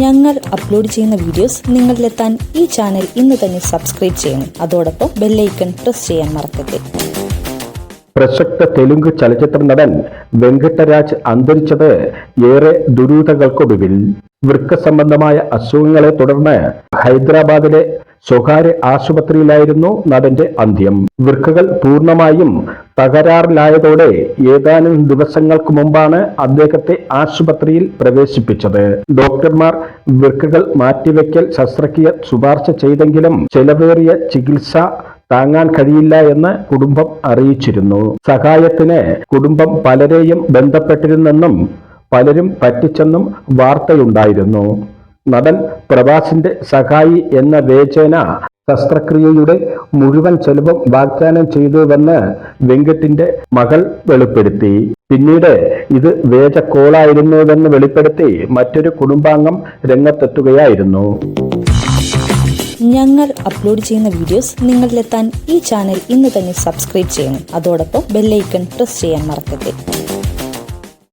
ഞങ്ങൾ അപ്ലോഡ് ചെയ്യുന്ന വീഡിയോസ് നിങ്ങളിലെത്താൻ ഈ ചാനൽ ഇന്ന് തന്നെ സബ്സ്ക്രൈബ് ചെയ്യണം. അതോടൊപ്പം ബെല്ലൈക്കൺ പ്രസ് ചെയ്യാൻ മറക്കരുത്. പ്രസക്ത തെലുങ്ക് ചലച്ചിത്ര നടൻ വെങ്കട്ടരാജ് അന്തരിച്ചത് ഏറെ ദുരൂഹതകൾക്കൊടുവിൽ വൃക്ക സംബന്ധമായ അസുഖങ്ങളെ തുടർന്ന് ഹൈദരാബാദിലെ സ്വകാര്യ ആശുപത്രിയിലായിരുന്നു നടന്റെ അന്ത്യം. വൃക്കകൾ പൂർണമായും തകരാറിലായതോടെ ഏതാനും ദിവസങ്ങൾക്ക് മുമ്പാണ് അദ്ദേഹത്തെ ആശുപത്രിയിൽ പ്രവേശിപ്പിച്ചത്. ഡോക്ടർമാർ വൃക്കകൾ മാറ്റിവെക്കൽ ശസ്ത്രക്രിയ ശുപാർശ ചെയ്തെങ്കിലും ചെലവേറിയ ചികിത്സ താങ്ങാൻ കഴിയില്ല എന്ന് കുടുംബം അറിയിച്ചിരുന്നു. സഹായത്തിന് കുടുംബം പലരെയും ബന്ധപ്പെട്ടിരുന്നെന്നും പലരും പറ്റിച്ചെന്നും വാർത്തയുണ്ടായിരുന്നു. നടൻ പ്രഭാസിന്റെ സഹായി എന്ന വേചേന ശസ്ത്രക്രിയയുടെ മുഴുവൻ ചെലവും വാഗ്ദാനം ചെയ്തുവെന്ന് വെങ്കട്ടിന്റെ മകൾ വെളിപ്പെടുത്തി. പിന്നീട് ഇത് വേച കോളായിരുന്നുവെന്ന് വെളിപ്പെടുത്തി മറ്റൊരു കുടുംബാംഗം രംഗത്തെത്തുകയായിരുന്നു. ഞങ്ങൾ അപ്ലോഡ് ചെയ്യുന്ന വീഡിയോസ് നിങ്ങളിലെത്താൻ ഈ ചാനൽ ഇന്ന് തന്നെ സബ്സ്ക്രൈബ് ചെയ്യണം. അതോടൊപ്പം ബെല്ലൈക്കൺ പ്രസ് ചെയ്യാൻ മറക്കരുത്.